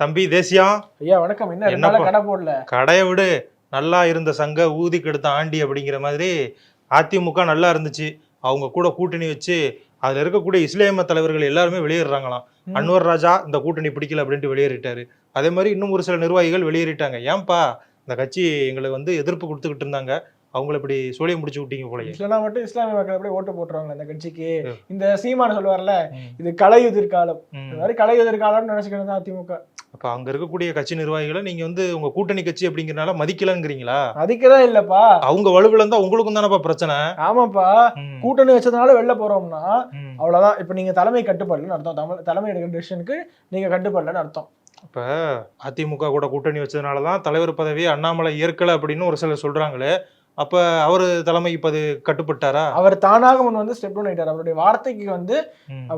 தம்பி தேசியம் ஐயா வணக்கம். என்ன? நாளா கடை போடல? கடையை விடு. நல்லா இருந்த சங்க ஊதி கெடுத்த ஆண்டி அப்படிங்கிற மாதிரி அதிமுக நல்லா இருந்துச்சு. அவங்க கூட கூட்டணி வச்சு அதுல இருக்கக்கூடிய இஸ்லாமிய தலைவர்கள் எல்லாருமே வெளியேறாங்களாம். அன்வர் ராஜா இந்த கூட்டணி பிடிக்கல அப்படின்ட்டு வெளியேறிட்டாரு. அதே மாதிரி இன்னும் ஒரு சில நிர்வாகிகள் வெளியேறிட்டாங்க. ஏன்பா? இந்த கட்சி எங்களுக்கு வந்து எதிர்ப்பு கொடுத்துக்கிட்டு இருந்தாங்க. அவங்கள இப்படி சோழியம் முடிச்சு விட்டீங்க போலயே. இல்லைன்னா மட்டும் இஸ்லாமிய மக்கள் அப்படியே ஓட்டு போட்டுருவாங்க இந்த கட்சிக்கு. இந்த சீமான சொல்லுவார்ல. இது கலையுதிர் காலம் ம். இந்த மாதிரி கலையுதிர் காலம்னு நினைச்சுக்கிறது தான் அதிமுக. அப்ப அங்க இருக்கக்கூடிய கட்சி நிர்வாகிகளை நீங்க வந்து உங்க கூட்டணி கட்சி அப்படிங்கறனால மதிக்கலங்கிறீங்களா? அதுக்குதான் இல்லப்பா. அவங்க வலுவில இருந்தா உங்களுக்கும் தானப்பா பிரச்சனை? ஆமாப்பா. கூட்டணி வச்சதுனால வெளில போறோம்னா. அவ்வளவுதான். இப்ப நீங்க தலைமை கட்டுப்படலன்னு அர்த்தம். தமிழ் தலைமை எடுக்கிற டிசிஷனுக்கு நீங்க கட்டுப்படலன்னு அர்த்தம். இப்ப அதிமுக கூட கூட்டணி வச்சதுனால தான் தலைவர் பதவியை அண்ணாமலை ஏற்கல அப்படின்னு ஒரு சிலர் சொல்றாங்களே. அப்ப அவரு தலைமைக்கு பது கட்டுப்பட்டாரா? அவர் தானாக முன் வந்து ஸ்டெப் டவுன் ஆயிட்டார். அவருடைய வார்த்தைக்கு வந்து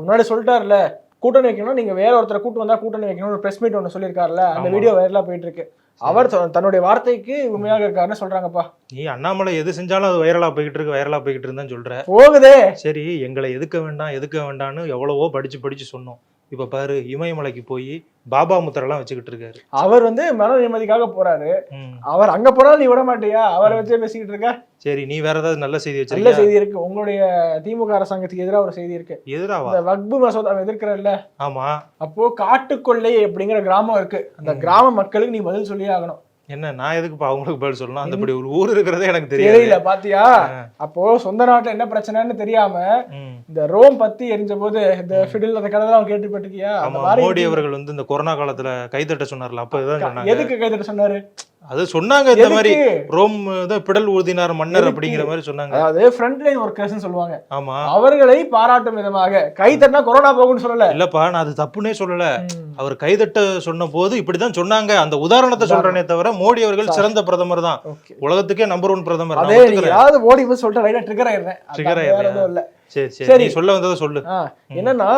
முன்னாடி சொல்லிட்டாருல கூட்டணி வைக்கணும் நீங்க வேற ஒருத்தரை கூட்டு வந்தா கூட்டணி வைக்கணும் ஒரு பிரஸ் மீட் ஒன்று சொல்லியிருக்காருல அந்த. வீடியோ வைரலா போயிட்டு இருக்கு அவர் தன்னுடைய வார்த்தைக்கு உண்மையாக இருக்காருன்னு சொல்றாங்கப்பா. நீ அண்ணாமலை எது செஞ்சாலும் அது வைரலா போய்கிட்டு இருக்கு வைரலா போய்கிட்டு இருந்தான்னு சொல்ற. போகுதே. சரி எங்களை எதுக்க வேண்டாம் எதுக்க வேண்டாம்னு எவ்வளவோ படிச்சு படிச்சு சொன்னோம். இப்ப பாரு இமயமலைக்கு போய் பாபா முத்திரெல்லாம் வச்சுக்கிட்டு இருக்காரு. அவர் வந்து மன நிம்மதிக்காக போறாரு. அவர் அங்க போனாலும் நீ விட மாட்டியா அவரை வச்சே பேசிக்கிட்டு இருக்க? சரி நீ வேற ஏதாவது நல்ல செய்தி நல்ல வச்சிருக்கியா செய்தி இருக்கு. உங்களுடைய திமுக அரசாங்கத்துக்கு எதிராக ஒரு செய்தி இருக்கு. இந்த வக்பு மசோதாவை எதிர்க்கிறல்ல ஆமா. அப்போ காட்டுக்கொள்ளை அப்படிங்கிற கிராமம் இருக்கு. அந்த கிராம மக்களுக்கு நீ பதில் சொல்லியே ஆகணும். என்ன நான் எதுக்குப்பா அவங்களுக்கு பதில் சொல்லணும்? அந்த இப்படி ஒரு ஊர் இருக்கிறதே எனக்கு தெரியல பாத்தியா. அப்போ சொந்த நாட்டுல என்ன பிரச்சனைன்னு தெரியாம. இந்த ரோம் பத்தி எரிஞ்ச போது இந்த ஃபிடில் அந்த கதை எல்லாம் கேட்டுப்பட்டிருக்கியா மோடி அவர்கள் வந்து இந்த கொரோனா காலத்துல கைத்தட்ட சொன்னார்ல அப்ப எதுக்கு கைதட்ட சொன்னாரு? அது சொன்னாங்க இந்த மாதிரி? ரோம் தான் பிடல் ஊதினார் மன்னர்? அப்படிங்கிற மாதிரி சொன்னாங்க. அதாவது ஃப்ரண்ட் லைன் ஒர்க்கர்ஸ் சொல்லுவாங்க. ஆமா. அவர்களை பாராட்டும் விதமாக. கை தட்டினா கொரோனா போகும்னு சொல்லல. இல்லப்பா நான் அது தப்புனே சொல்லல. அவர் கைதட்ட சொன்ன போது இப்படிதான் சொன்னாங்க. அந்த உதாரணத்தை சொல்றேனே தவிர மோடி அவர்கள் சிறந்த பிரதமர் தான். உலகத்துக்கே நம்பர் ஒன் பிரதமர். அதே போய் சொல்லிட்டு ரைட்டா ட்ரிகர் ஆயிடுறேன். Trigger அதான் சரி சொல்ல வந்ததை சொல்லு. என்னன்னா.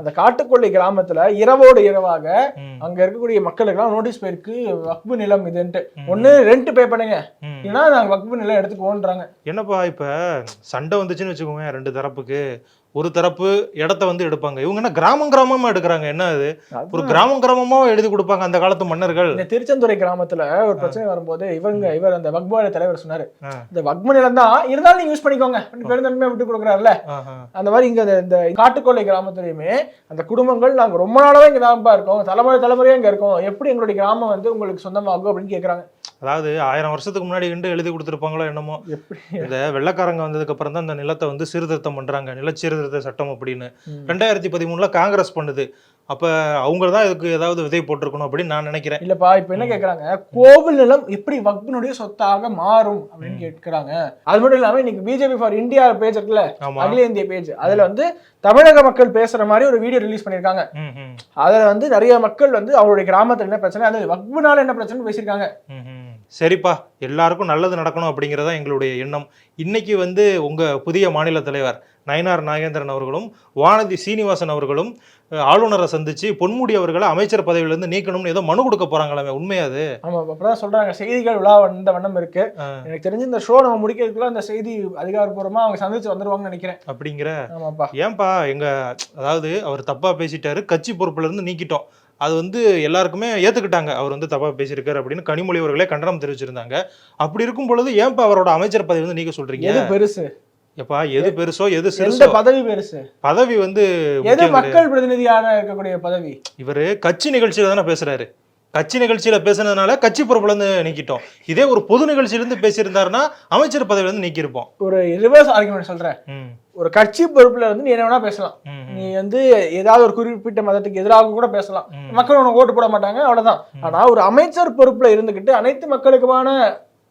அந்த காட்டுக்கொள்ளை கிராமத்துல இரவோடு இரவாக அங்க இருக்கக்கூடிய மக்களுக்கு எல்லாம் நோட்டீஸ் போயிருக்கு வக்பு நிலம் இதுன்ட்டு. ஒண்ணு ரெண்ட் பே பண்ணுங்க. இல்லைன்னா நாங்க வக்பு நிலம் எடுத்துக்குவோன்றாங்க. என்னப்பா இப்ப சண்டை வந்துச்சுன்னு வச்சுக்கோங்க ரெண்டு தரப்புக்கு. ஒரு தரப்பு இடத்த வந்து எடுப்பாங்க. இவங்க என்ன கிராமம் கிராமமா எடுக்கிறாங்க? என்ன அது ஒரு கிராமம் கிராமமா எழுதி கொடுப்பாங்க அந்த காலத்து மன்னர்கள். இந்த திருச்செந்துறை கிராமத்துல ஒரு பிரச்சனை வரும்போது இவங்க இவர் அந்த வக்பால தலைவர் சொன்னாரு. இந்த வக்பு நிலம் தான் இருந்தாலும் நீங்க யூஸ் பண்ணிக்கோங்க. பெருந்தன்மையா விட்டு கொடுக்குறாருல. அந்த மாதிரி இங்க இந்த- காட்டுக்கொள்ளை கிராமத்துலயுமே அந்த குடும்பங்கள் நாங்க ரொம்ப நாளாவே இங்க தான்ப்பா இருக்கோம். தலைமுறை தலைமுறையா இங்க இருக்கோம். எப்படி எங்களுடைய கிராமம் வந்து உங்களுக்கு சொந்தமாகும் அப்படின்னு கேக்குறாங்க. அதாவது ஆயிரம் வருஷத்துக்கு முன்னாடி கண்டு எழுதி கொடுத்துருப்பாங்களோ என்னமோ. எப்படி? இந்த வெள்ளக்காரங்க வந்ததுக்கு அப்புறம் தான் இந்த நிலத்தை வந்து சீர்திருத்தம் பண்றாங்க. நிலச்சீர்திருத்த சட்டம் அப்படின்னு. ரெண்டாயிரத்தி பதிமூணுல காங்கிரஸ் பண்ணுது. அப்ப அவங்க தான் இதுக்கு ஏதாவது விதை போட்டிருக்கணும் அப்படின்னு நான் நினைக்கிறேன். இல்லப்பா இப்ப என்ன கேக்குறாங்க? கோவில் நிலம் எப்படி வக்பினுடைய சொத்தாக மாறும் அப்படின்னு கேட்கிறாங்க. அது மட்டும் இல்லாம இன்னைக்கு பிஜேபி ஃபார் இந்தியா பேஜ் இருக்குல்ல? அகில இந்திய பேஜ் அதுல வந்து தமிழக மக்கள் பேசுற மாதிரி ஒரு வீடியோ ரிலீஸ் பண்ணிருக்காங்க ம், அதுல வந்து நிறைய மக்கள் வந்து அவருடைய கிராமத்துல என்ன பிரச்சனை? அந்த வக்புனால என்ன பிரச்சனை பேசியிருக்காங்க. சரிப்பா எல்லாருக்கும் நல்லது நடக்கணும் அப்படிங்கறதா எங்களுடைய எண்ணம். இன்னைக்கு வந்து உங்க புதிய மாநில தலைவர் நயனார் நாகேந்திரன் அவர்களும் வானதி சீனிவாசன் அவர்களும் ஆளுநரை சந்திச்சு பொன்முடி அவர்களை அமைச்சர் பதவியிலிருந்து நீக்கணும்னு ஏதோ மனு கொடுக்க போறாங்களாமே உண்மையா அது? ஆமா அப்பதான் சொல்றாங்க. செய்திகள் விழா வந்த வண்ணம் இருக்கு. எனக்கு தெரிஞ்சு இந்த ஷோ நம்ம முடிக்கிறதுக்குள்ள அந்த செய்தி அதிகாரப்பூர்வமா அவங்க சந்திச்சு வந்துருவாங்கன்னு நினைக்கிறேன். அப்படிங்கிற? ஆமாப்பா. ஏன்பா எங்க அதாவது அவர் தப்பா பேசிட்டாரு கட்சி பொறுப்புல இருந்து நீக்கிட்டோம். அது வந்து எல்லாருக்குமே ஏத்துக்கிட்டாங்க. அவர் வந்து தப்பா பேசியிருக்காரு அப்படின்னு கனிமொழி அவர்களே கண்டனம் தெரிவிச்சிருந்தாங்க. அப்படி இருக்கும் பொழுது ஏன்பா அவரோட அமைச்சர் பதவி வந்து நீக்க சொல்றீங்க? எது பெருசு? எப்பா எது பெருசோ எது சிறுசோ? பதவி பெருசு? பதவி வந்து எது. மக்கள் பிரதிநிதியான இருக்கக்கூடிய பதவி? இவரு கட்சி நிகழ்ச்சியில தானே பேசுறாரு. கட்சி நிகழ்ச்சியில பேசுனதுனால கட்சி பொறுப்புல இருந்து நீக்கிட்டோம். இதே ஒரு பொது நிகழ்ச்சியில இருந்து பேசியிருந்தாருன்னா அமைச்சர் பதவியில இருந்து நீக்கியிருப்போம். ஒரு ரிவர்ஸ் ஆர்குமெண்ட் சொல்றேன். ம், ஒரு கட்சி பொறுப்புல இருந்து நீ என்ன வேணா பேசலாம். நீ வந்து ஏதாவது ஒரு குறிப்பிட்ட மதத்துக்கு எதிராக கூட பேசலாம். மக்கள் உனக்கு ஓட்டு போட மாட்டாங்க அவ்வளவுதான். ஆனா ஒரு அமைச்சர் பொறுப்புல இருந்துகிட்டு அனைத்து மக்களுக்குமான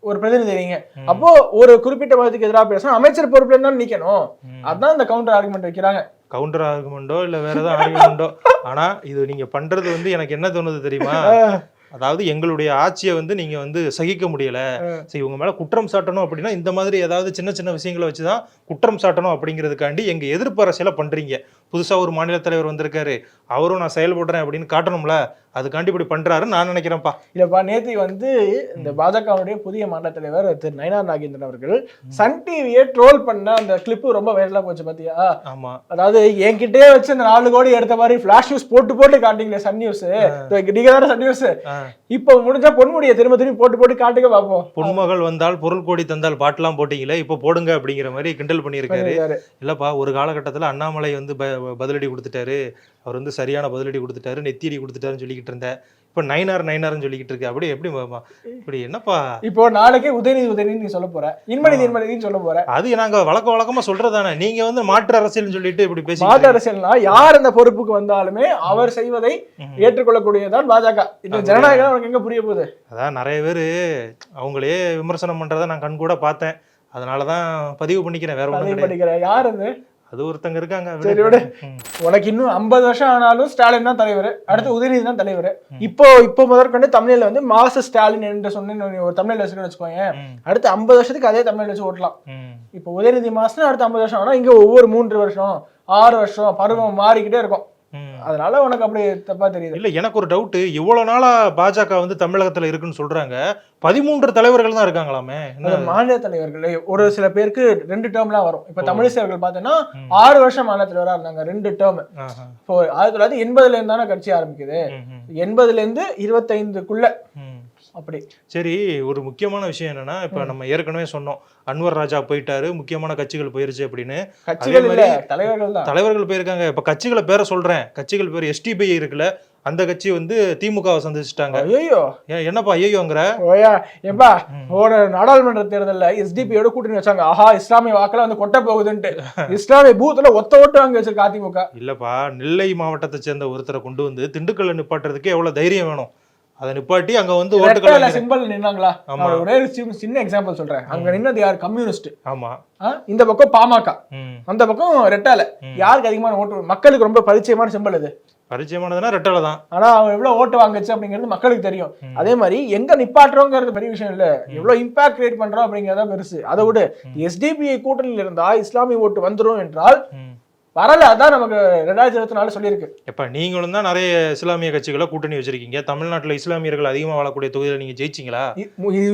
ஒரு பிரதிநிதி நீங்க. அப்போ ஒரு குறிப்பிட்ட மதத்துக்கு எதிராக பேசணும் அமைச்சர் பொறுப்புல இருந்தா நிக்கணும். அதான் இந்த கவுண்டர் ஆர்குமெண்ட் வைக்கிறாங்க. கவுண்டர் ஆர்குமெண்டோ இல்ல வேற ஏதாவது ஆர்குமெண்டோ ஆனா இது நீங்க பண்றது வந்து எனக்கு என்ன தோணுது தெரியுமா? அதாவது எங்களுடைய ஆட்சியை வந்து நீங்க வந்து சகிக்க முடியல. சரி இவங்க மேல குற்றம் சாட்டணும் அப்படின்னா இந்த மாதிரி ஏதாவது சின்ன சின்ன விஷயங்களை வச்சுதான் குற்றம் சாட்டணும் அப்படிங்கிறதுக்காண்டி எங்க எதிர்ப்பு அரசியலை பண்றீங்க. புதுசா ஒரு மாநில தலைவர் வந்திருக்காரு. அவரும் நான் செயல்படுறேன் அப்படின்னு காட்டணும்ல. அதுக்காண்டி இப்படி பண்றாருன்னு நான் நினைக்கிறேன்ப்பா. இல்லப்பா நேத்தி வந்து இந்த பாஜகவுடைய புதிய மாநில தலைவர் திரு நயனார் நாகேந்திரன் அவர்கள் சன் டிவியை ட்ரோல் பண்ண அந்த கிளிப்பு ரொம்ப வைரலா போச்சு பாத்தியா? ஆமா. அதாவது என்கிட்டயே வச்சு அந்த நாலு கோடி எடுத்த மாதிரி ஃபிளாஷ் நியூஸ் போட்டு போட்டு காட்டிங்களே சன் நியூஸ் நீங்க தானே சன் நியூஸ். இப்போ முடிஞ்சா பொன்முடியை திரும்ப திரும்பி போட்டு போட்டு காட்டுங்க பாப்போம். பொன்மகள் வந்தால் பொருள் கோடி தந்தால் பாட்டெல்லாம் போட்டீங்களே இப்போ போடுங்க அப்படிங்கிற மாதிரி கிண்டல் பண்ணியிருக்காரு. இல்லப்பா ஒரு காலகட்டத்தில் அண்ணாமலை வந்து பதிலடி கொடுத்துட்டாரு. அவர் வந்து சரியான பதிலடி கொடுத்துட்டாரு நெத்தியடி கொடுத்துட்டாருன்னு சொல்லிக்கிட்டு இருந்தேன் இப்போ நைனார் நைனார்னு சொல்லிக்கிட்டு இருக்கு. அப்படி எப்படி? இப்படி என்னப்பா? இப்போ நாளைக்கே உதயநிதி உதயநிதி நீ சொல்ல போற. இன்மணி இன்மணின்னு சொல்ல போற. அது நாங்க வழக்க வழக்கமா சொல்றதானே நீங்க வந்து மாற்று அரசியல்னு சொல்லிட்டு இப்படி பேசி மாற்று அரசியல்னா யார் அந்த பொறுப்புக்கு வந்தாலுமே அவர் செய்வதை ஏற்றுக்கொள்ளக்கூடியதான் பாஜக. இந்த ஜனநாயகம் அவனுக்கு எங்க புரிய போகுது? அதான் நிறைய பேர் அவங்களே விமர்சனம் பண்றதை நான் கண் கூட பார்த்தேன். அதனால தான் பதிவு பண்ணிக்கிறேன். வேற ஒன்றும் யார் அது? அது ஒருத்தங்க இருக்காங்க சரி, விடு. உனக்கு இன்னும் ஐம்பது வருஷம் ஆனாலும் ஸ்டாலின் தான் தலைவர். அடுத்து உதயநிதி தான் தலைவர். இப்போ இப்போ முதற்கொண்டு தமிழ்ல வந்து மாச ஸ்டாலின் என்று சொன்ன ஒரு தமிழ்ல வச்சுக்கணும் வச்சுக்கோங்க அடுத்து ஐம்பது வருஷத்துக்கு அதே தமிழ்ல வச்சு ஓட்டலாம். இப்போ உதயநிதி மாசம் அடுத்து ஐம்பது வருஷம் ஆனா இங்க ஒவ்வொரு மூன்று வருஷம் ஆறு வருஷம் பருவம் மாறிக்கிட்டே இருக்கும். அதனால உனக்கு அப்படி தப்பா தெரியுது. இல்ல எனக்கு ஒரு டவுட் இவ்வளவு நாளா பாஜக வந்து தமிழகத்துல இருக்குன்னு சொல்றாங்க. பதிமூன்று தலைவர்கள் தான் இருக்காங்களாமே. மாநில தலைவர்கள் ஒரு சில பேருக்கு ரெண்டு டேர்ம்லாம் வரும். இப்ப. தமிழிசை அவர்கள் பார்த்தோன்னா. ஆறு வருஷம் மாநில தலைவரா இருந்தாங்க ரெண்டு டேர்ம். இப்போ ஆயிரத்தி தொள்ளாயிரத்தி எண்பதுல இருந்து தானே கட்சி ஆரம்பிக்குது. எண்பதுல இருந்து இருபத்தைந்துக்குள்ள. அப்படி. சரி ஒரு முக்கியமான விஷயம் என்னன்னா இப்ப நம்ம ஏற்கனவே சொன்னோம். அன்வர் ராஜா போயிட்டாரு முக்கியமான கட்சிகள் போயிருச்சு அப்படின்னு. மாதிரி- தலைவர்கள் தலைவர்கள் போயிருக்காங்க. இப்ப கட்சிகளை பேரை சொல்றேன். கட்சிகள் பேர் எஸ்டிபி இருக்குல்ல அந்த கட்சி வந்து திமுகவை சந்திச்சுட்டாங்க. ஐயோ என்னப்பா ஐயோங்கிற ஓயா ஏப்பா ஒரு நாடாளுமன்ற தேர்தல்ல எஸ்டிபியோட கூட்டணி வச்சாங்க. ஆஹா இஸ்லாமிய வாக்குல வந்து கொட்ட போகுதுன்ட்டு. இஸ்லாமிய பூத்துல ஒத்த ஓட்டு வாங்கி வச்சிருக்க அதிமுக. இல்லப்பா நெல்லை மாவட்டத்தை சேர்ந்த ஒருத்தரை கொண்டு வந்து திண்டுக்கல்ல நிப்பாட்டுறதுக்கு எவ்வளவு தைரியம் வேணும். அதை நிப்பாட்டி அங்க வந்து வாங்கி- சிம்பிள் நின்னாங்களா? ஒரே ஒரு சின்ன- எக்ஸாம்பிள் சொல்றேன். அங்க நின்னது யார்? கம்யூனிஸ்ட் ஆமா. இந்த பக்கம் பாமக. அந்த பக்கம் ரெட்டால. யாருக்கு அதிகமான ஓட்டு? மக்களுக்கு ரொம்ப பரிச்சயமான சிம்பிள் இது பரிச்சயமானதுன்னா ரெட்டலை தான். ஆனா அவன் எவ்வளவு ஓட்டு வாங்குச்சு அப்படிங்கிறது மக்களுக்கு தெரியும். அதே மாதிரி எங்க நிப்பாட்டுறோங்கிறது பெரிய விஷயம் இல்ல. எவ்வளவு இம்பாக்ட் கிரியேட் பண்றோம் அப்படிங்கறத பெருசு. அதை விட. எஸ்டிபிஐ கூட்டணியில் இருந்தா இஸ்லாமிய ஓட்டு வந்துரும் என்றால். வரல. அதான் நமக்கு ரெண்டாயிரத்தி இருபத்தி நாலு சொல்லியிருக்கு. எப்ப நீங்களும் தான் நிறைய இஸ்லாமிய கட்சிகளை கூட்டணி வச்சிருக்கீங்க. தமிழ்நாட்டுல இஸ்லாமியர்கள் அதிகமா வாழக்கூடிய தொகுதியில நீங்க ஜெயிச்சீங்களா?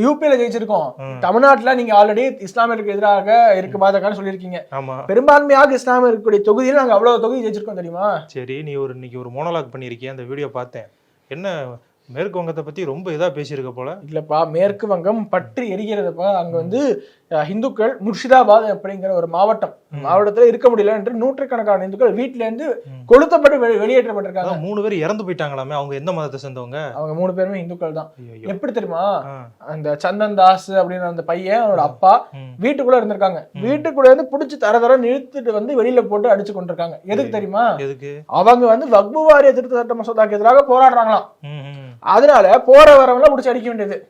யூபியில ஜெயிச்சிருக்கோம். தமிழ்நாட்டுல நீங்க ஆல்ரெடி இஸ்லாமியருக்கு எதிராக இருக்கு பாஜகன்னு சொல்லியிருக்கீங்க. ஆமா. பெரும்பான்மையாக இஸ்லாமிய இருக்கக்கூடிய தொகுதியில் நாங்க அவ்வளவு தொகுதி ஜெயிச்சிருக்கோம் தெரியுமா? சரி நீ ஒரு இன்னைக்கு ஒரு மோனோலாக் பண்ணியிருக்கிய? அந்த வீடியோ பார்த்தேன். என்ன மேற்கு வங்கத்தை பத்தி ரொம்ப இதா பேசியிருக்க போல? இல்லப்பா மேற்கு வங்கம் பற்றி எரிகிறதுப்பா. அங்க வந்து இந்துக்கள் முர்ஷிதாபாத் அப்படிங்கிற ஒரு மாவட்டம். மாவட்டத்துல இருக்க முடியல என்று நூற்றுக்கணக்கான இந்துக்கள் வீட்டுல இருந்து. கொளுத்தப்பட்டு வெளி- வெளியேற்றப்பட்டிருக்காங்க. மூணு பேர் இறந்து போயிட்டாங்களாமே. அவங்க எந்த மதத்தை சேர்ந்தவங்க? அவங்க மூணு பேருமே இந்துக்கள் தான். எப்படி தெரியுமா? அந்த சந்தன் தாஸ் அப்படின்ற அந்த பையன் அவனோட அப்பா வீட்டுக்குள்ள இருந்திருக்காங்க. வீட்டுக்குள்ள இருந்து புடிச்சு தர தர நிறுத்திட்டு வந்து வெளியில போட்டு அடிச்சு கொண்டிருக்காங்க. எதுக்கு தெரியுமா? எதுக்கு? அவங்க வந்து வக்பு வாரிய திருத்த சட்ட மசோதாக்கு எதிராக போராடுறாங்களாம். அதனால போற வரவங்கள புடிச்சு அடிக்க வேண்டியது.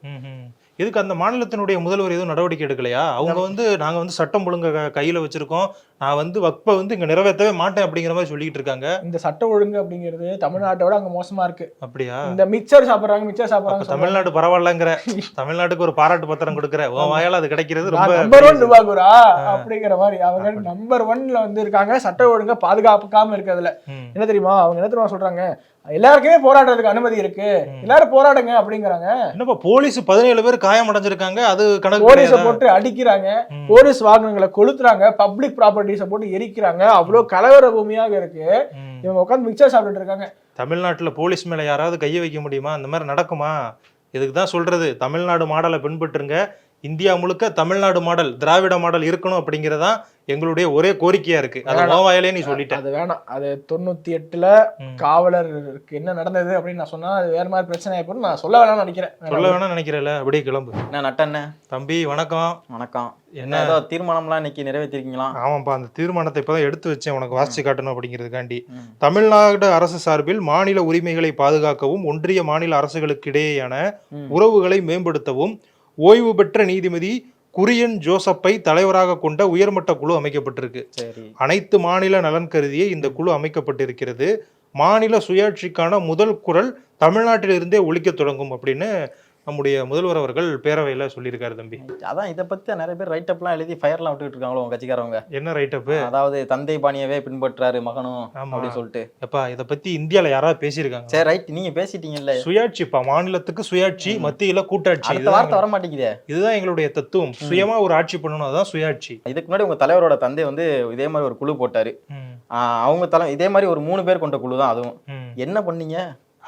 எதுக்கு அந்த மாநிலத்தினுடைய முதல்வர் எதுவும் நடவடிக்கை எடுக்கலையா? அவங்க வந்து நாங்க வந்து சட்டம் ஒழுங்க கையில வச்சிருக்கோம். நான் வந்து வக்பை வந்து இங்க நிறைவேற்றவே மாட்டேன் அப்படிங்கிற மாதிரி சொல்லிட்டு இருக்காங்க. இந்த சட்ட ஒழுங்கு அப்படிங்கிறது தமிழ்நாட்டோட அங்க மோசமா இருக்கு. அப்படியா? இந்த மிக்சர் சாப்பிடுறாங்க அப்ப சாப்பிடுறாங்க. தமிழ்நாடு பரவாயில்லங்கிற தமிழ்நாட்டுக்கு ஒரு பாராட்டு பத்திரம் கொடுக்குற உன் வாயால அது கிடைக்கிறது ரொம்ப நம்பர் ஒன் நிர்வாகுரா அப்படிங்கிற மாதிரி அவங்க நம்பர் ஒன்ல வந்து இருக்காங்க சட்ட ஒழுங்க பாதுகாப்புக்காம இருக்கிறதுல. என்ன தெரியுமா? அவங்க என்ன தெரியுமா சொல்றாங்க? எல்லாருக்குமே போராடுறதுக்கு அனுமதி இருக்கு. எல்லாரும் போராடுங்க அப்படிங்கிறாங்க. என்னப்பா போலீஸ் பதினேழு பேர் காயம் அடைஞ்சிருக்காங்க அது கணக்கு போலீஸ? போட்டு அடிக்கிறாங்க. போலீஸ் வாகனங்களை கொளுத்துறாங்க பப்ளிக் ப்ராப்பர்ட்டிஸ போட்டு எரிக்கிறாங்க. அவ்வளவு கலவர பூமியாக இருக்கு. இவங்க உட்காந்து மிக்சர் சாப்பிட்டுட்டு இருக்காங்க. தமிழ்நாட்டுல போலீஸ் மேல யாராவது கைய வைக்க முடியுமா? அந்த மாதிரி நடக்குமா? இதுக்கு தான் சொல்றது. தமிழ்நாடு மாடலை பின்பற்றுங்க. இந்தியா முழுக்க தமிழ்நாடு மாடல் திராவிட மாடல் இருக்கணும் அப்படிங்கறதா எங்களுடைய ஒரே கோரிக்கையா இருக்கு. அதை உன் வாயிலே நீ சொல்லிட்ட. அது வேணாம். அது தொண்ணூத்தி எட்டுல. காவலருக்கு என்ன நடந்தது அப்படின்னு நான் சொன்னா அது வேற மாதிரி பிரச்சனை ஆயிப்போம் நான் சொல்ல வேணாம்னு நினைக்கிறேன். சொல்ல வேணாம் நினைக்கிறேல அப்படியே கிளம்பு. என்ன நட்டண்ணே தம்பி வணக்கம். வணக்கம். என்ன? ஏதோ தீர்மானம்லாம் இன்னைக்கு நிறைவேற்றிருக்கீங்களா? ஆமாப்பா அந்த தீர்மானத்தை இப்பதான் எடுத்து வச்சேன். உனக்கு வாசிச்சு காட்டணும் அப்படிங்கிறதுக்காண்டி. தமிழ்நாடு அரசு சார்பில் மாநில உரிமைகளை பாதுகாக்கவும் ஒன்றிய மாநில அரசுகளுக்கு இடையேயான. உறவுகளை மேம்படுத்தவும் ஓய்வு பெற்ற நீதிபதி குரியன் ஜோசப்பை தலைவராக கொண்ட உயர்மட்ட குழு அமைக்கப்பட்டிருக்கு. அனைத்து மாநில நலன் கருதியே இந்த குழு அமைக்கப்பட்டிருக்கிறது. மாநில சுயாட்சிக்கான முதல் குரல் தமிழ்நாட்டிலிருந்தே ஒலிக்க தொடங்கும் அப்படின்னு நம்முடைய முதல்வர் அவர்கள் பேரவையில சொல்லியிருக்காரு தம்பி. அதான் இதை பத்தி நிறைய பேர் ரைட் அப்லாம் எழுதி ஃபயர்லாம் விட்டுட்டு இருக்காங்களோ உங்க கட்சிக்காரவங்க. என்ன ரைட்டப்பு அதாவது தந்தை பாணியவே பின்பற்றாரு மகனும். அப்படின்னு சொல்லிட்டு. எப்பா இத பத்தி இந்தியால யாராவது பேசியிருக்காங்க சரி ரைட் நீங்க பேசிட்டீங்கல்ல. சுயாட்சிப்பா மாநிலத்துக்கு சுயாட்சி மத்தியில கூட்டாட்சி அடுத்த வார்த்தை வர மாட்டேங்குதே இதுதான் எங்களுடைய தத்துவம். சுயமா ஒரு ஆட்சி பண்ணணும் அதான் சுயாட்சி. இதுக்கு முன்னாடி உங்க தலைவரோட தந்தை வந்து இதே மாதிரி ஒரு குழு போட்டாரு. அவங்க தலை இதே மாதிரி ஒரு மூணு பேர் கொண்ட குழு தான் அதுவும். என்ன பண்ணீங்க?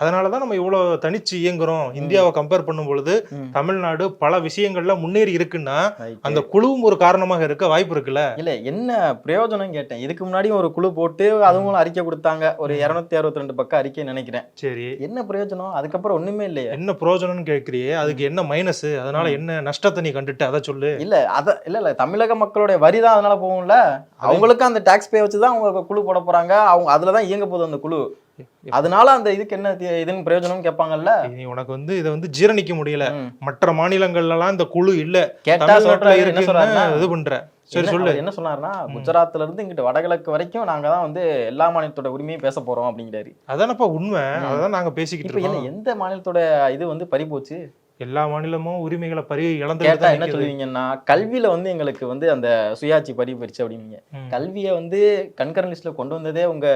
அதனாலதான் நம்ம இவ்வளவு தனிச்சு இயங்குறோம். இந்தியாவை கம்பேர் பண்ணும் பொழுது. தமிழ்நாடு பல விஷயங்கள்ல முன்னேறி இருக்குன்னா. அந்த குழுவும் ஒரு காரணமாக இருக்க வாய்ப்பு இருக்குல்ல? இல்ல என்ன பிரயோஜனம் கேட்டேன். இதுக்கு முன்னாடியும் ஒரு குழு போட்டு அதுவும் அறிக்கை கொடுத்தாங்க. ஒரு இருநூத்தி அறுபத்தி ரெண்டு பக்கம் அறிக்கை நினைக்கிறேன். சரி. என்ன பிரயோஜனம்? அதுக்கப்புறம் ஒண்ணுமே இல்லையே. என்ன பிரயோஜனம்னு கேக்குறியே? அதுக்கு என்ன மைனஸ் அதனால என்ன நஷ்டத்தை நீ கண்டுட்டு? அதை சொல்லு. இல்ல அத இல்ல இல்ல. தமிழக மக்களுடைய வரி தான் அதனால போகும்ல. அவங்களுக்கும் அந்த டாக்ஸ் பே வச்சு தான் அவங்க குழு போட போறாங்க. அவங்க அதுலதான் இயங்க போகுது அந்த குழு. அதனால அந்த இதுக்கு என்ன இதுன்னு பிரயோஜனம் கேட்பாங்கல்ல? உனக்கு வந்து இதை வந்து ஜீரணிக்க முடியல. மற்ற மாநிலங்கள்ல எல்லாம் இந்த குழு இல்ல. இது பண்ற. சரி சொல்லு. என்ன சொன்னாருன்னா குஜராத்ல இருந்து இங்கிட்டு வடகிழக்கு வரைக்கும் நாங்க தான் வந்து எல்லா மாநிலத்தோட உரிமையும் பேச போறோம் அப்படிங்கிறாரு. அதானப்பா உண்மை. அதான் நாங்க பேசிக்கிட்டு இருக்கோம். எந்த மாநிலத்தோட இது வந்து பறி போச்சு எல்லா மாநிலமும் உரிமைகளை பறி தான் என்ன. சொல்லுவீங்கன்னா கல்வியில வந்து எங்களுக்கு வந்து அந்த சுயாட்சி பறி போயிடுச்சு அப்படிங்க. கல்வியை வந்து கண்கரன் லிஸ்ட்ல கொண்டு வந்ததே உங்க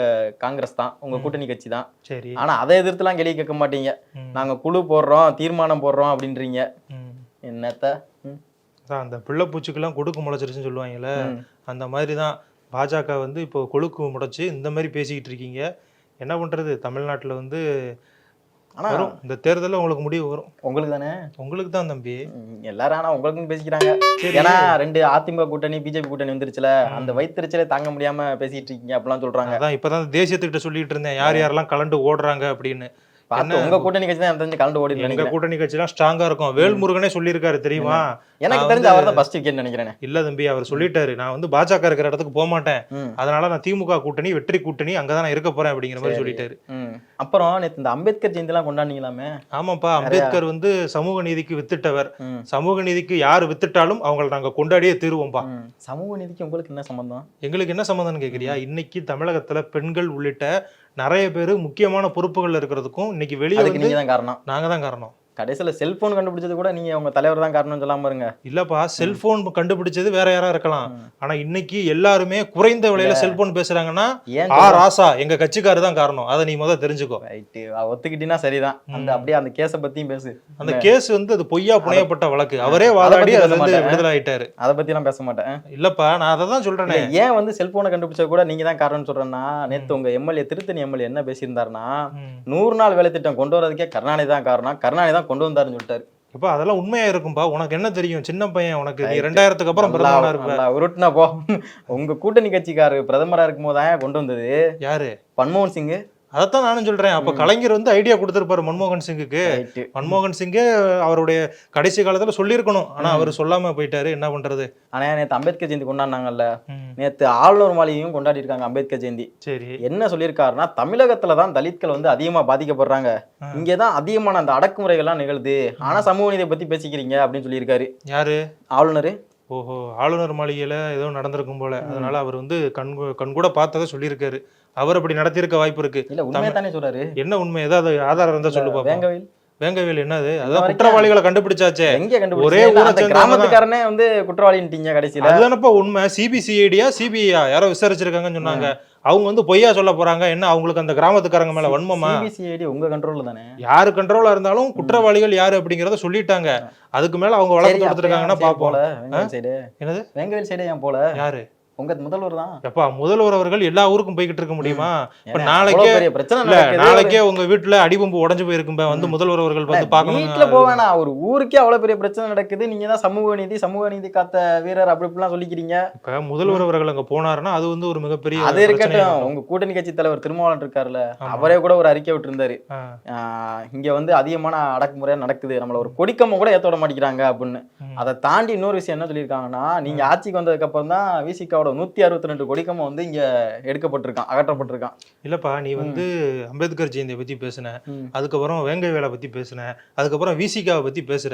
காங்கிரஸ் தான் உங்க கூட்டணி கட்சி தான் சரி ஆனா அதை எதிர்த்துலாம் கேள்வி கேட்க மாட்டீங்க. நாங்க குழு போடுறோம் தீர்மானம் போடுறோம் அப்படின்றீங்க. என்னத்த அந்த பிள்ளை பூச்சிக்கெல்லாம் கொடுக்கு முளைச்சிருச்சுன்னு சொல்லுவாங்கல்ல. அந்த மாதிரி தான் பாஜக வந்து இப்போ கொழுக்கு முளைச்சு இந்த மாதிரி பேசிக்கிட்டு இருக்கீங்க என்ன பண்றது தமிழ்நாட்டுல வந்து ஆனா வரும். இந்த தேர்தல்ல உங்களுக்கு முடிவு வரும். உங்களுக்கு தானே? உங்களுக்கு தான் தம்பி. எல்லாரும் ஆனா உங்களுக்கும் பேசிக்கிறாங்க. ஏன்னா ரெண்டு அதிமுக கூட்டணி பிஜேபி கூட்டணி வந்துருச்சுல அந்த வயிற்றுச்சலே தாங்க முடியாம பேசிட்டு இருக்கீங்க அப்படிலாம் சொல்றாங்க. அதான் இப்பதான் தேசியத்துக்கிட்ட சொல்லிட்டு இருந்தேன். யார் யாரெல்லாம் கலண்டு ஓடுறாங்க அப்படின்னு. உங்க கூட்டணி கட்சி தான் கலந்து ஓடி எங்க கூட்டணி கட்சிலாம் ஸ்ட்ராங்கா இருக்கும். வேல்முருகனே சொல்லியிருக்காரு தெரியுமா? எனக்கு தெரிஞ்ச அவர் தான் ஃபர்ஸ்ட் விக்கெட் நினைக்கிறேன். இல்ல தம்பி அவர் சொல்லிட்டாரு. நான் வந்து பாஜக இருக்கிற இடத்துக்கு போக மாட்டேன். அதனால நான் திமுக கூட்டணி வெற்றி கூட்டணி அங்கதான் நான் இருக்க போறேன் அப்படிங்கிற மாதிரி. சொல்லிட்டாரு. அப்புறம் நேத்து இந்த அம்பேத்கர் ஜெயந்தி எல்லாம் கொண்டாடிங்களாமே ஆமாப்பா அம்பேத்கர் வந்து சமூக நீதிக்கு வித்துட்டவர். சமூக நீதிக்கு யார் வித்துட்டாலும் அவங்கள நாங்க கொண்டாடியே தீருவோம்பா. சமூக நீதிக்கு உங்களுக்கு என்ன சம்பந்தம்? எங்களுக்கு என்ன சம்மந்தம்னு கேக்குறியா? இன்னைக்கு தமிழகத்துல பெண்கள் உள்ளிட்ட நிறைய பேர் முக்கியமான பொறுப்புகள் இருக்கிறதுக்கும் இன்னைக்கு வெளியே நீங்க தான் காரணம். நாங்க தான் காரணம். கடைசியில செல்போன் கண்டுபிடிச்சது கூட நீங்க உங்க தலைவர் தான் காரணம் சொல்லாம இருங்க. இல்லப்பா செல்போன் கண்டுபிடிச்சது வேற யாரா இருக்கலாம். ம். ஆனா இன்னைக்கு எல்லாருமே குறைந்த விலையில செல்போன் பேசுறாங்கன்னா ஏன் ஆ ராசா எங்க கட்சிக்காரு தான் காரணம். அதை நீ முத தெரிஞ்சுக்கோ. ரைட்டு ஒத்துக்கிட்டீங்கன்னா சரிதான். அந்த அப்படியே அந்த கேஸ பத்தியும் பேசு. அந்த கேஸ் வந்து அது பொய்யா புனையப்பட்ட வழக்கு. அவரே அதை வாதாடி அதுல மாட்டேன். விடுதலை ஆயிட்டாரு அதை பத்தி எல்லாம் பேச மாட்டேன். இல்லப்பா நான் அதை தான் சொல்றேனே. இல்ல, ஏன் வந்து செல்போனை கண்டுபிடிச்ச கூட நீங்க தான் காரணம் சொல்றேன்னா நேத்து உங்க எம்எல்ஏ திருத்தணி எம்எல்ஏ என்ன பேசியிருந்தாருன்னா. நூறு நாள் வேலை திட்டம் கொண்டு வரதுக்கே கருணாநிதி தான் காரணம். கருணாநிதி தான் கொண்டு வந்தாருன்னு சொல்லிட்டாரு. இப்ப அதெல்லாம் உண்மையா இருக்கும்பா. உனக்கு என்ன தெரியும்? சின்ன பையன் உனக்கு நீ ரெண்டாயிரத்துக்கு அப்புறம் பிரதமரா இருப்ப. உருட்டுனா போ. உங்க கூட்டணி கட்சிக்காரு பிரதமரா இருக்கும் போது கொண்டு வந்தது. யாரு? மன்மோகன் சிங் அதைத்தான் நானும் சொல்றேன். அப்ப கலைஞர் வந்து ஐடியா கொடுத்திருப்பாரு மன்மோகன் சிங்குக்கு. மன்மோகன் சிங்கே அவருடைய கடைசி காலத்துல சொல்லியிருக்கணும். ஆனா அவர் சொல்லாம போயிட்டாரு. என்ன பண்றது? ஆனா நேத்து அம்பேத்கர் ஜெயந்தி கொண்டாடினாங்கல்ல. நேத்து ஆளுநர் மாளிகையும் கொண்டாடி இருக்காங்க அம்பேத்கர் ஜெயந்தி. சரி. என்ன சொல்லியிருக்காருன்னா தமிழகத்துல தான் தலித்கள் வந்து அதிகமா பாதிக்கப்படுறாங்க. இங்கதான் அதிகமான அந்த அடக்குமுறைகள்லாம் நிகழுது. ஆனா சமூக நீதியை பத்தி பேசிக்கிறீங்க அப்படின்னு சொல்லியிருக்காரு. யாரு? ஆளுநர். ஓஹோ ஆளுநர் மாளிகையில ஏதோ நடந்திருக்கும் போல. அதனால அவர் வந்து கண் கண்கூட பார்த்ததை சொல்லியிருக்காரு. அவர் அப்படி நடத்தியிருக்க வாய்ப்பு இருக்கு. இல்ல உண்மையை தானே சொல்றாரு. என்ன உண்மை? ஏதாவது ஆதாரம் இருந்தா சொல்லு பாப்போம். வேங்கவேல். வேங்கவேல் என்னது? அதான் குற்றவாளிகளை கண்டுபிடிச்சாச்சே. ஒரே கிராமத்துக்காரனே வந்து குற்றவாளின்ட்டீங்க கடைசியில. அதுதானப்பா உண்மை. சிபிசிஐடியா சிபிஐயா யாரோ விசாரிச்சிருக்காங்கன்னு சொன்னாங்க. அவங்க வந்து பொய்யா சொல்ல போறாங்க. என்ன அவங்களுக்கு அந்த கிராமத்துக்காரங்க மேல வன்மமா? சிபிசிஐடி உங்க கண்ட்ரோல்ல தானே? யாரு கண்ட்ரோலா இருந்தாலும் குற்றவாளிகள் யாரு அப்படிங்கறத சொல்லிட்டாங்க. அதுக்கு மேல அவங்க அப்ப ஏன் பாப்போம். என்னது? வேங்கவேல் சைடு ஏன் போல? யாரு? உங்க முதல்வர் தான். எப்பா முதல்வர் அவர்கள் எல்லா ஊருக்கும் போய்கிட்டு இருக்க முடியுமா? இப்ப நாளைக்கே பிரச்சனை. நாளைக்கே உங்க வீட்டுல அடிபம்பு உடைஞ்சு போயிருக்கும்பா வந்து முதல்வர் அவர்கள் வந்து வீட்டுல பாக்கணும் போவேனா ஒரு ஊருக்கே அவ்வளவு பெரிய பிரச்சனை நடக்குது. நீங்க தான் சமூக நீதி சமூக நீதி காத்த வீரர் அப்படி இப்படிலாம் சொல்லிக்கிறீங்க. இப்ப முதல்வர் அவர்கள் அங்க போனாருன்னா அது வந்து ஒரு மிகப்பெரிய அது இருக்கட்டும். உங்க கூட்டணி கட்சி தலைவர் திருமாவளவன் இருக்காருல்ல. அவரே கூட ஒரு அறிக்கை விட்டுருந்தாரு. இங்க வந்து அதிகமான அடக்குமுறையா நடக்குது. நம்மள ஒரு கொடிக்கம்ப கூட ஏத்த விட மாட்டேங்கிறாங்க அப்படின்னு. அதை தாண்டி இன்னொரு விஷயம் என்ன சொல்லியிருக்காங்கன்னா நீங்க ஆட்சிக்கு வந்ததுக்கு அப்புறம் தான் விசிகாவோட திமுகவோட நூத்தி அறுபத்தி ரெண்டு கொடிக்கம்பம் வந்து இங்க எடுக்கப்பட்டிருக்கான் அகற்றப்பட்டிருக்கான். இல்லப்பா நீ வந்து அம்பேத்கர் ஜெயந்தியை பத்தி பேசுன. அதுக்கப்புறம் வேங்கை வேலை பத்தி பேசுன அதுக்கப்புறம் விசிகாவை பத்தி பேசுற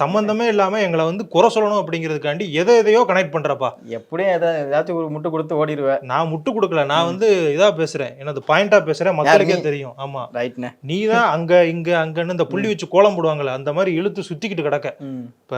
சம்பந்தமே இல்லாம எங்களை வந்து குறை சொல்லணும் அப்படிங்கிறதுக்காண்டி எதை எதையோ கனெக்ட் பண்றப்பா. எப்படியும் எதை ஏதாச்சும் ஒரு முட்டு கொடுத்து ஓடிடுவேன் நான் முட்டு கொடுக்கல நான் வந்து இதா பேசுறேன் எனது பாயிண்டா பேசுறேன் மக்களுக்கே? தெரியும் ஆமா. ரைட்ண்ணே நீ தான் அங்க இங்க அங்கன்னு இந்த புள்ளி வச்சு கோலம் போடுவாங்கல்ல அந்த மாதிரி இழுத்து சுத்திக்கிட்டு கிடக்க. இப்ப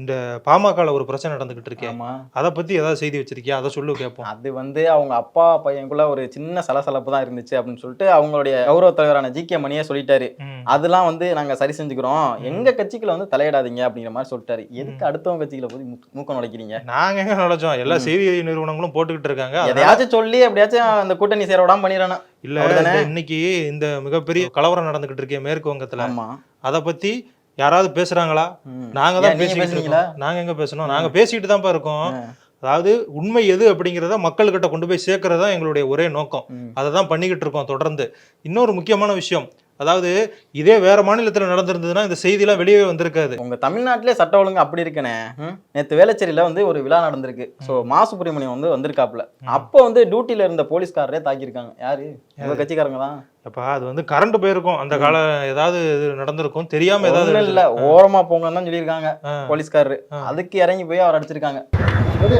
இந்த பாமகல ஒரு பிரச்சனை நடந்துகிட்டு இருக்கேன் ஆமா. அதை பத்தி ஏதாவது செய்தி வச்சிருக்கியா? அதை சொல்லு கேட்போம் அது வந்து அவங்க அப்பா பையனுக்குள்ள ஒரு சின்ன சலசலப்பு தான் இருந்துச்சு அப்படின்னு சொல்லிட்டு அவங்களுடைய கௌரவ தலைவரான ஜி கே மணியே சொல்லிட்டாரு. அதெல்லாம் வந்து நாங்க சரி செஞ்சுக்கிறோம். எங்க கட்சிக்குள்ள வந்து தலையிடாதீங்க அப்படிங்கிற மாதிரி சொல்லிட்டாரு. எதுக்கு அடுத்தவங்க கட்சிக்குள்ள போய் மூக்கம் நுழைக்கிறீங்க? நாங்க எங்க நினைச்சோம் எல்லா செய்தி நிறுவனங்களும் போட்டுக்கிட்டு இருக்காங்க. எதையாச்சும் சொல்லி எப்படியாச்சும் அந்த கூட்டணி சேர விடாம பண்ணிடணும் இல்ல இன்னைக்கு இந்த மிகப்பெரிய கலவரம் நடந்துகிட்டு இருக்கே மேற்கு வங்கத்துல. அத பத்தி யாராவது பேசுறாங்களா. நாங்க தான் நீங்க பேசிக்கிட்டு? இருக்கோம் நாங்க எங்க பேசணும் நாங்க பேசிக்கிட்டு தான்ப்பா இருக்கோம். அதாவது உண்மை எது அப்படிங்கிறத மக்கள்கிட்ட கொண்டு போய் சேர்க்கறது தான் எங்களுடைய ஒரே நோக்கம். அதை தான் பண்ணிக்கிட்டு இருக்கோம் தொடர்ந்து இன்னொரு முக்கியமான விஷயம் அதாவது இதே வேற மாநிலத்துல நடந்திருந்ததுன்னா இந்த செய்திலாம் வெளியே வந்திருக்காது உங்க தமிழ்நாட்டிலே சட்ட ஒழுங்கு அப்படி இருக்கனே? நேத்து வேளச்சேரியில வந்து ஒரு விழா நடந்திருக்கு சோ மா சுப்பிரமணியம் வந்து வந்திருக்காப்ல அப்போ வந்து டியூட்டில இருந்த போலீஸ்காரரே தாக்கியிருக்காங்க யாரு உங்க கட்சிக்காரங்க தான் அப்பா அது வந்து கரண்ட் போயிருக்கும் அந்த கால ஏதாவது இது நடந்திருக்கும் தெரியாம ஏதாவது இல்ல ஓரமா போங்கன்னு தான் சொல்லியிருக்காங்க. போலீஸ்காரரு அதுக்கு இறங்கி போய் அவர் அடிச்சிருக்காங்க எடு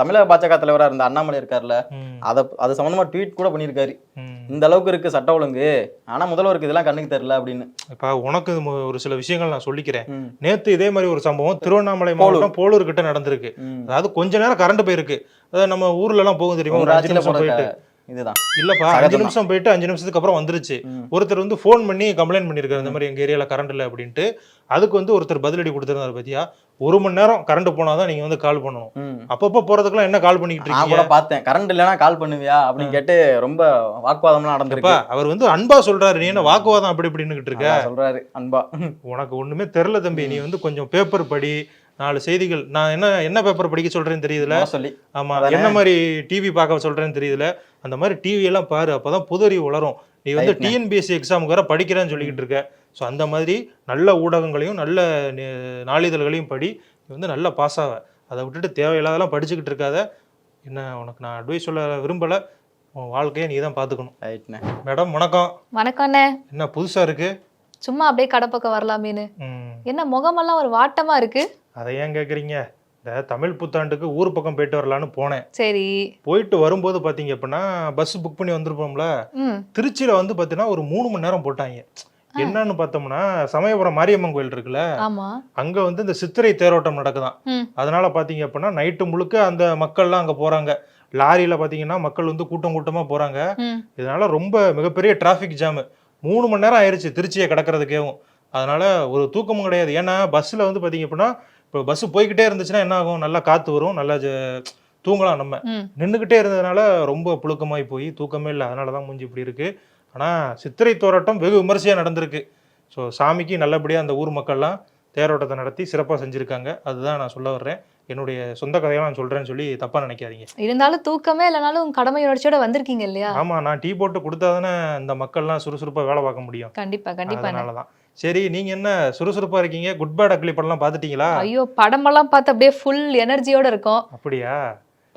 தமிழக பாஜக தலைவரா இருந்த அண்ணாமலை இருக்காருல்ல அத அது சம்பந்தமா ட்வீட் கூட பண்ணியிருக்காரு. இந்த அளவுக்கு இருக்கு சட்ட ஒழுங்கு. ஆனா முதல்வருக்கு இதெல்லாம் கண்ணுக்கு தெரியல அப்படின்னு. இப்ப உனக்கு ஒரு சில விஷயங்கள் நான் சொல்லிக்கிறேன். நேத்து இதே மாதிரி ஒரு சம்பவம் திருவண்ணாமலை மாவட்டம் போலூர் கிட்ட நடந்திருக்கு. அதாவது கொஞ்ச நேரம் கரண்ட் போயிருக்கு. அதாவது நம்ம ஊர்ல எல்லாம் போகும் தெரியுமா? ஒரு அஞ்சு நிமிஷம் போயிட்டு. இதுதான். இல்லப்பா அஞ்சு. நிமிஷம் போயிட்டு அஞ்சு நிமிஷத்துக்கு அப்புறம் வந்துருச்சு. ஒருத்தர் வந்து ஃபோன் பண்ணி கம்ப்ளைண்ட் பண்ணிருக்காரு இந்த மாதிரி எங்க ஏரியால கரண்ட் இல்லை அப்படின்ட்டு. அதுக்கு வந்து ஒருத்தர் பதிலடி கொடுத்திருந்தாரு பாத்தியா? ஒரு மணி நேரம் கரண்ட் போனாதான் நீங்க வந்து கால் பண்ணணும். அப்பப்போ போறதுக்குலாம் என்ன கால் பண்ணிக்கிட்டு இருக்கீங்க? கூட பார்த்தேன். கரண்ட் இல்லைன்னா கால் பண்ணுவியா? அப்படின்னு கேட்டு ரொம்ப வாக்குவாதம்லாம் நடந்திருக்கு. அப்பா, அவர் வந்து அன்பா சொல்றாரு. நீ என்ன வாக்குவாதம் அப்படி இப்படின்னுகிட்டு இருக்க? சொல்றாரு அன்பா. உனக்கு ஒண்ணுமே தெரியல தம்பி. நீ வந்து கொஞ்சம் பேப்பர் படி நாலு செய்திகள். நான் என்ன என்ன பேப்பர் படிக்க சொல்றேன்னு தெரியுதுல? சொல்லி. ஆமா? என்ன மாதிரி டிவி பார்க்க சொல்றேன்னு தெரியுதுல? அந்த மாதிரி டிவி எல்லாம் பாரு அப்பதான் புது அறிவு வளரும். நீ வந்து. டிஎன்பிஎஸ்சி எக்ஸாமுக்கு வர படிக்கிறேன்னு சொல்லிக்கிட்டு இருக்க. ஸோ அந்த மாதிரி நல்ல ஊடகங்களையும் நல்ல நி- நாளிதழ்களையும் படி நீ வந்து நல்லா பாஸ் ஆவ. அதை விட்டுட்டு தேவையில்லாதெல்லாம் படிச்சுக்கிட்டு இருக்காத. என்ன உனக்கு நான் அட்வைஸ் சொல்ல விரும்பல. உன் வாழ்க்கையை நீ தான் பார்த்துக்கணும். ரைட்ண்ணே மேடம் வணக்கம். வணக்கண்ணே என்ன புதுசா இருக்கு? சும்மா அப்படியே கடப்பக்கம் வரலாமேன்னு. ம், என்ன முகமெல்லாம் ஒரு வாட்டமா இருக்கு? அதை ஏன் கேட்குறீங்க இந்த தமிழ் புத்தாண்டுக்கு ஊர் பக்கம் போயிட்டு வரலான்னு போனேன். சரி. போயிட்டு வரும்போது பார்த்தீங்க அப்படின்னா பஸ் புக் பண்ணி வந்திருப்போம்ல. திருச்சியில வந்து பார்த்தீங்கன்னா ஒரு மூணு மணி நேரம் போட்டாங்க. என்னன்னு பார்த்தோம்னா சமயபுரம் மாரியம்மன் கோயில் இருக்குல்ல? அங்க வந்து இந்த சித்திரை தேரோட்டம் நடக்குதாம் ம். அதனால பாத்தீங்க அப்படின்னா நைட்டு முழுக்க அந்த மக்கள்லாம் அங்க போறாங்க. லாரியில பாத்தீங்கன்னா மக்கள் வந்து கூட்டம் கூட்டமா போறாங்க. இதனால ரொம்ப மிகப்பெரிய டிராஃபிக் ஜாம் மூணு மணி நேரம் ஆயிருச்சு திருச்சியை கடக்கிறதுக்கேவும். அதனால ஒரு தூக்கமும் கிடையாது. ஏன்னா பஸ்ல வந்து பாத்தீங்க அப்படின்னா இப்போ பஸ் போய்கிட்டே இருந்துச்சுன்னா என்ன ஆகும்? நல்லா காத்து வரும். நல்லா தூங்கலாம் நம்ம. நின்றுக்கிட்டே இருந்ததுனால ரொம்ப புழுக்கமாய் போய் தூக்கமே இல்லை. அதனால தான் மூஞ்சி இப்படி இருக்கு. ஆனால் சித்திரை தோராட்டம் வெகு விமர்சையாக நடந்திருக்கு. ஸோ சாமிக்கு நல்லபடியாக அந்த ஊர் மக்கள்லாம் தேரோட்டத்தை நடத்தி சிறப்பாக செஞ்சுருக்காங்க. அதுதான் நான் சொல்ல வர்றேன். என்னுடைய சொந்த கதையெல்லாம் நான் சொல்கிறேன்னு சொல்லி தப்பாக நினைக்காதீங்க. இருந்தாலும் தூக்கமே இல்லைனாலும் கடமை உணர்ச்சியோட வந்திருக்கீங்க இல்லையா? ஆமாம் நான் டீ போட்டு கொடுத்தா தானே இந்த மக்கள்லாம் சுறுசுறுப்பாக வேலை பார்க்க முடியும். கண்டிப்பா கண்டிப்பா. அதனால தான் சரி நீங்கள் என்ன சுறுசுறுப்பாக இருக்கீங்க? குட் பேட் அக்லி படம்லாம் பார்த்துட்டீங்களா? ஐயோ படமெல்லாம் பார்த்து அப்படியே ஃபுல் எனர்ஜியோட இருக்கும். அப்படியா?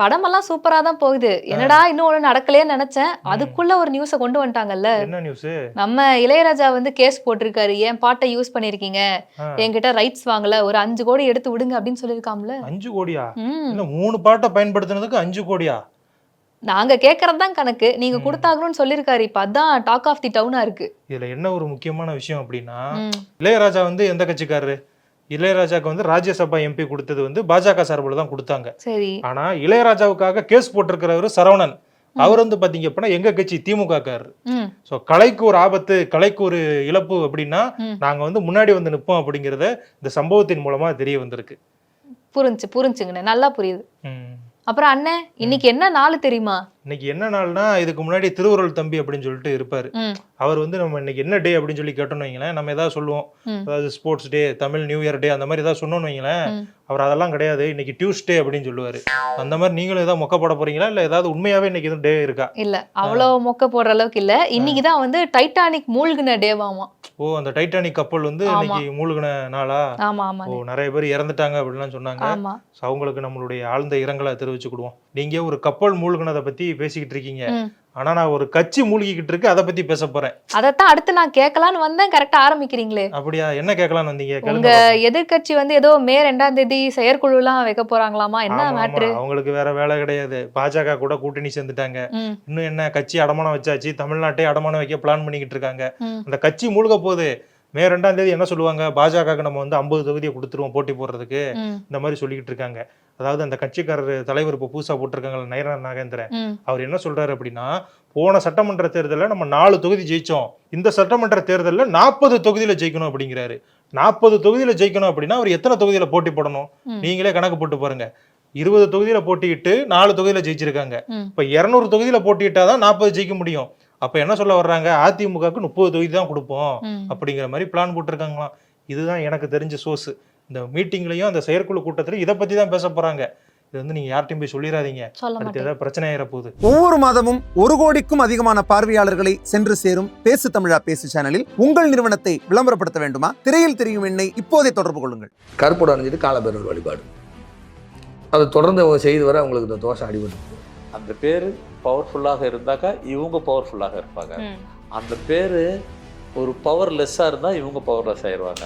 படமெல்லாம் சூப்பரா தான் போகுது. என்னடா இன்னும் ஒண்ணு நடக்கலையேன்னு நினைச்சேன். அதுக்குள்ள ஒரு நியூஸை கொண்டு வந்துட்டாங்கல்ல. என்ன நியூஸு நம்ம இளையராஜா வந்து கேஸ் போட்டிருக்காரு. ஏன் பாட்டை யூஸ் பண்ணிருக்கீங்க. என்கிட்ட ரைட்ஸ் வாங்கல. ஒரு அஞ்சு கோடி எடுத்து விடுங்க அப்படின்னு சொல்லியிருக்காம்ல. அஞ்சு கோடியா? மூணு பாட்டை பயன்படுத்தினதுக்கு அஞ்சு கோடியா? நாங்க கேக்குறது தான் கணக்கு. நீங்க கொடுத்தாகணும்னு சொல்லியிருக்காரு. இப்ப அதான் டாக் ஆஃப் தி டவுனா இருக்கு. இதுல என்ன ஒரு முக்கியமான விஷயம் அப்படின்னா இளையராஜா வந்து எந்த கட்சிக்காரரு? இளையராஜாக்கு வந்து ராஜ்யசபா எம்பி கொடுத்தது வந்து பாஜக சார்பில் தான் கொடுத்தாங்க. சரி. ஆனா இளையராஜாவுக்காக கேஸ் போட்டிருக்கிறவர் சரவணன். அவர் வந்து பாத்தீங்க அப்படின்னா எங்க கட்சி திமுக காரர் ஸோ கலைக்கு ஒரு ஆபத்து கலைக்கு ஒரு இழப்பு அப்படின்னா. நாங்க வந்து முன்னாடி வந்து நிற்போம் அப்படிங்கிறத இந்த சம்பவத்தின் மூலமா தெரிய வந்திருக்கு. புரிஞ்சு புரிஞ்சுங்கண்ணே. நல்லா புரியுது. அப்புறம் அண்ணே இன்னைக்கு என்ன நாள் தெரியுமா? இன்னைக்கு என்ன நாள்னா இதுக்கு முன்னாடி திருவுருள் தம்பி அப்படின்னு சொல்லிட்டு இருப்பாரு. அவர் வந்து நம்ம இன்னைக்கு என்ன டே அப்படின்னு சொல்லி கேட்டோம்னு வைங்களேன் நம்ம ஏதாவது சொல்லுவோம். அதாவது sports day Tamil new year day அந்த மாதிரி ஏதாவது சொன்னோம்னு வைங்களேன். அவர் அதெல்லாம் கிடையாது. இன்னைக்கு டியூஸ்டே அப்படின்னு சொல்லுவாரு. அந்த மாதிரி நீங்களும் ஏதாவது மொக்க போட போறீங்களா? இல்ல ஏதாவது உண்மையாவே இன்னைக்கு எதுவும் டே இருக்கா? இல்ல அவ்வளவு மொக்க போடுற அளவுக்கு இல்ல. இன்னைக்குதான் வந்து டைட்டானிக் மூழ்கின டேவாமா. ஓ அந்த டைட்டானிக் கப்பல் வந்து. இன்னைக்கு மூழ்கின நாளா? ஆமா ஆமா ஓ நிறைய பேர் இறந்துட்டாங்க அப்படின்லாம் சொன்னாங்க. அவங்களுக்கு நம்மளுடைய ஆழ்ந்த இரங்கலை தெரிவிச்சுக்கிடுவோம். நீங்க ஒரு கப்பல் மூழ்கினதை பத்தி பேசிக்கிட்டு இருக்கீங்க. ஆனா நான் ஒரு கட்சி மூழ்கிக்கிட்டு இருக்கு அதை பத்தி பேச போறேன். அதத்தான் அடுத்து நான் கேட்கலான்னு வந்தேன் கரெக்டா ஆரம்பிக்கிறீங்களே. அப்படியா? என்ன கேட்கலாம்னு வந்தீங்க? உங்க. எதிர்க்கட்சி வந்து ஏதோ மே ரெண்டாம் தேதி செயற்குழு எல்லாம் வைக்க போறாங்களாமா? என்ன. மேட்ரு அவங்களுக்கு வேற வேலை கிடையாது. பாஜக கூட கூட்டணி சேர்ந்துட்டாங்க. இன்னும் என்ன கட்சி அடமானம் வச்சாச்சு. தமிழ்நாட்டை அடமானம் வைக்க பிளான் பண்ணிக்கிட்டு இருக்காங்க. அந்த கட்சி மூழ்க போகுது. மே ரெண்டாம் தேதி என்ன சொல்லுவாங்க? பாஜகவுக்கு நம்ம வந்து ஐம்பது தொகுதியை கொடுத்துருவோம் போட்டி போடுறதுக்கு. இந்த மாதிரி சொல்லிக்கிட்டு இருக்காங்க. அதாவது அந்த கட்சிக்காரர் தலைவர் இப்போ புதுசா போட்டிருக்காங்கல்ல நயனா நாகேந்திரன். அவர் என்ன சொல்றாரு அப்படின்னா போன சட்டமன்ற தேர்தலில் நம்ம நாலு தொகுதி ஜெயிச்சோம். இந்த சட்டமன்ற தேர்தலில் நாற்பது தொகுதியில ஜெயிக்கணும் அப்படிங்கிறாரு. நாற்பது தொகுதியில ஜெயிக்கணும் அப்படின்னா அவர் எத்தனை தொகுதியில போட்டி போடணும். நீங்களே கணக்கு போட்டு பாருங்க. இருபது தொகுதியில போட்டியிட்டு நாலு தொகுதியில ஜெயிச்சிருக்காங்க. இப்ப இருநூறு தொகுதியில போட்டியிட்டாதான் நாற்பது ஜெயிக்க முடியும். அப்ப என்ன சொல்ல வர்றாங்க? அதிமுகவுக்கு முப்பது தொகுதி தான் கொடுப்போம் அப்படிங்கிற மாதிரி பிளான் போட்டிருக்காங்களாம். இதுதான் எனக்கு தெரிஞ்ச சோர்ஸ் இந்த மீட்டிங்லயும் அந்த செயற்குழு கூட்டத்திலையும் இதை பத்தி தான் பேச போறாங்க. இது வந்து நீங்க யார்ட்டையும் போய் சொல்லிடாதீங்க சொல்ல அடுத்து ஏதாவது பிரச்சனை ஆயிர போகுது. ஒவ்வொரு மாதமும் ஒரு கோடிக்கும் அதிகமான பார்வையாளர்களை சென்று சேரும் பேசு தமிழா பேசு சேனலில் உங்கள் நிறுவனத்தை விளம்பரப்படுத்த வேண்டுமா? திரையில் தெரியும் எண்ணை இப்போதே தொடர்பு கொள்ளுங்கள். கருப்போட அணிஞ்சிட்டு காலபேரர் வழிபாடு. அதை தொடர்ந்து அவங்க செய்து வர அவங்களுக்கு இந்த தோஷம் அடிபட்டு. அந்த பேர் பவர்ஃபுல்லாக இருந்தாக்கா இவங்க பவர்ஃபுல்லாக இருப்பாங்க. அந்த பேர் ஒரு பவர்லெஸ்ஸாக இருந்தால் இவங்க பவர்லெஸ் ஆயிடுவாங்க